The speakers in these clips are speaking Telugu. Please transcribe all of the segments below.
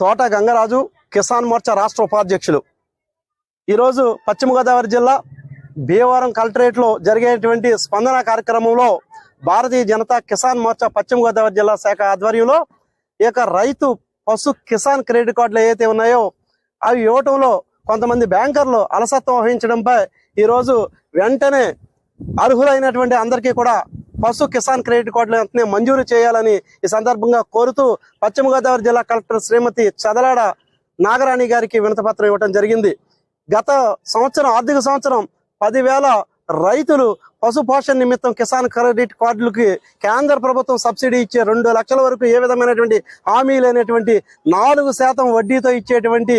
తోట గంగరాజు కిసాన్ మోర్చా రాష్ట్ర ఉపాధ్యక్షులు. ఈరోజు పశ్చిమ గోదావరి జిల్లా భీమవరం కలెక్టరేట్లో జరిగేటువంటి స్పందన కార్యక్రమంలో భారతీయ జనతా కిసాన్ మోర్చా పశ్చిమ గోదావరి జిల్లా శాఖ ఆధ్వర్యంలో ఈ రైతు పశు కిసాన్ క్రెడిట్ కార్డులు ఏవైతే ఉన్నాయో అవి ఇవ్వటంలో కొంతమంది బ్యాంకర్లు అలసత్వం వహించడంపై ఈరోజు వెంటనే అర్హులైనటువంటి అందరికీ కూడా పశు కిసాన్ క్రెడిట్ కార్డులు వెంటనే మంజూరు చేయాలని ఈ సందర్భంగా కోరుతూ పశ్చిమ గోదావరి జిల్లా కలెక్టర్ శ్రీమతి చదలాడ నాగరాణి గారికి వినతపత్రం ఇవ్వడం జరిగింది. గత సంవత్సరం ఆర్థిక సంవత్సరం పదివేల రైతులు పశు పోషణ నిమిత్తం కిసాన్ క్రెడిట్ కార్డులకి కేంద్ర ప్రభుత్వం సబ్సిడీ ఇచ్చే రెండు లక్షల వరకు ఏ విధమైనటువంటి హామీ లేనటువంటి నాలుగు శాతం వడ్డీతో ఇచ్చేటువంటి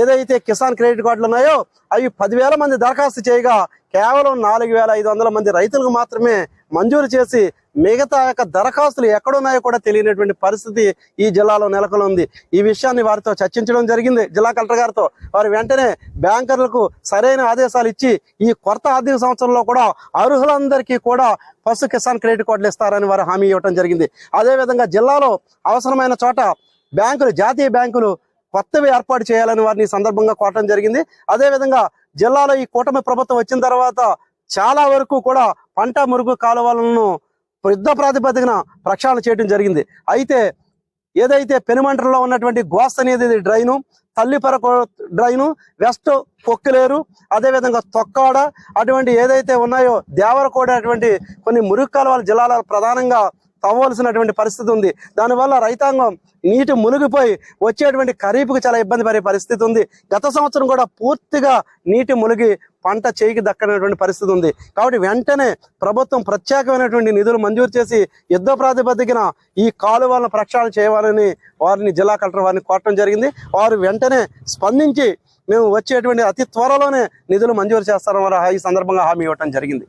ఏదైతే కిసాన్ క్రెడిట్ కార్డులు ఉన్నాయో అవి పదివేల మంది దరఖాస్తు చేయగా కేవలం నాలుగు వేల ఐదు వందల మంది రైతులకు మాత్రమే మంజూరు చేసి మిగతా యొక్క దరఖాస్తులు ఎక్కడున్నాయో కూడా తెలియనటువంటి పరిస్థితి ఈ జిల్లాలో నెలకొని ఉంది ఈ విషయాన్ని వారితో చర్చించడం జరిగింది. జిల్లా కలెక్టర్ గారితో వారు వెంటనే బ్యాంకర్లకు సరైన ఆదేశాలు ఇచ్చి ఈ కొత్త ఆర్థిక సంవత్సరంలో కూడా అర్హులందరికీ కూడా పశు కిసాన్ క్రెడిట్ కార్డులు ఇస్తారని వారు హామీ ఇవ్వడం జరిగింది. అదేవిధంగా జిల్లాలో అవసరమైన చోట బ్యాంకులు జాతీయ బ్యాంకులు కొత్తవి ఏర్పాటు చేయాలని వారిని సందర్భంగా కోరటం జరిగింది. అదేవిధంగా జిల్లాలో ఈ కూటమి ప్రభుత్వం వచ్చిన తర్వాత చాలా వరకు కూడా పంట మురుగు కాలువలను యుద్ధ ప్రాతిపదికన ప్రక్షాళన చేయడం జరిగింది. అయితే ఏదైతే పెనుమంటలో ఉన్నటువంటి గోస్ అనేది డ్రైను తల్లిపర డ్రైను వెస్ట్ పొక్కులేరు అదేవిధంగా తొక్కాడ అటువంటి ఏదైతే ఉన్నాయో దేవరకోడ అటువంటి కొన్ని మురుగు కాలువల జిల్లాలో ప్రధానంగా తవ్వాల్సినటువంటి పరిస్థితి ఉంది. దానివల్ల రైతాంగం నీటి మునిగిపోయి వచ్చేటువంటి ఖరీఫ్కి చాలా ఇబ్బంది పడే పరిస్థితి ఉంది. గత సంవత్సరం కూడా పూర్తిగా నీటి మునిగి పంట చేయికి దక్కనటువంటి పరిస్థితి ఉంది. కాబట్టి వెంటనే ప్రభుత్వం ప్రత్యేకమైనటువంటి నిధులు మంజూరు చేసి యుద్ధ ప్రాతిపదికన ఈ కాలువలను ప్రక్షాళన చేయాలని వారిని జిల్లా కలెక్టర్ వారిని కోరటం జరిగింది. వారు వెంటనే స్పందించి మేము వచ్చేటువంటి అతి త్వరలోనే నిధులు మంజూరు చేస్తారని వారు ఈ సందర్భంగా హామీ ఇవ్వటం జరిగింది.